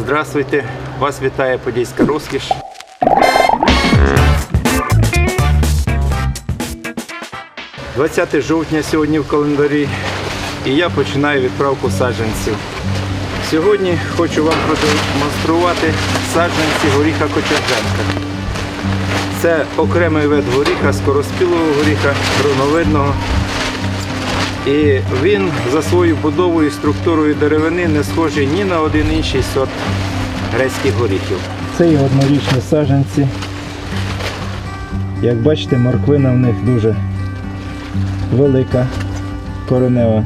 Здравствуйте! Вас вітає Подільська розкіш. «20 жовтня сьогодні в календарі і я починаю відправку саджанців. Сьогодні хочу вам продемонструвати саджанці горіха Кочерженка. Це окремий вид горіха, скороспілого горіха, хроновидного. І він за свою будовою і структурою деревини не схожий ні на один інший сорт грецьких горіхів. Це є однорічні саджанці. Як бачите, морквина в них дуже велика, коренева.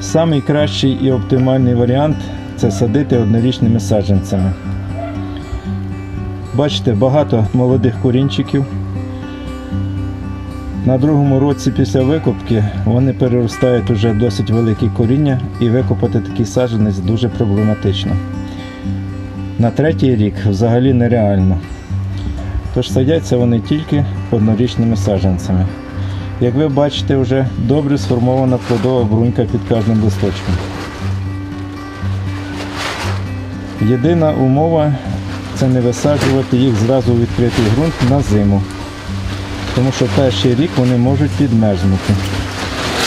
Самий кращий і оптимальний варіант це садити однорічними саджанцями. Бачите, багато молодих корінчиків. На другому році після викопки вони переростають уже досить великі коріння і викопати такий саджанець дуже проблематично. На третій рік взагалі нереально. Тож садяться вони тільки однорічними саджанцями. Як ви бачите, вже добре сформована плодова брунька під кожним листочком. Єдина умова це не висаджувати їх зразу у відкритий ґрунт на зиму тому що перший рік вони можуть підмерзнути.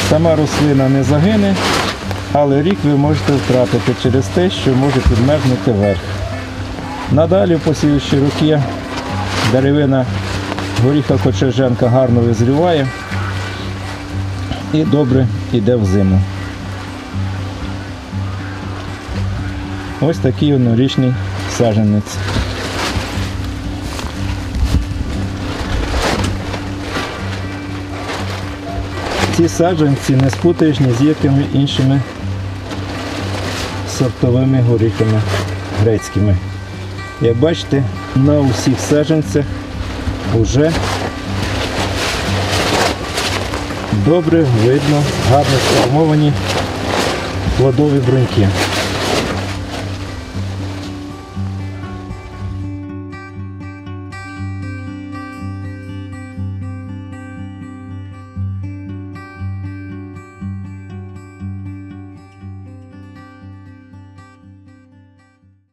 Сама рослина не загине, але рік ви можете втратити через те, що може підмерзнути верх. Надалі в послідуючі роки деревина горіха кочерженка гарно визріває і добре йде в зиму. Ось такий однорічний саджанець. Ці саджанці не спутаєш ні з якими іншими сортовими горіхами грецькими. Як бачите, на усіх саджанцях вже добре видно, гарно сформовані плодові бруньки.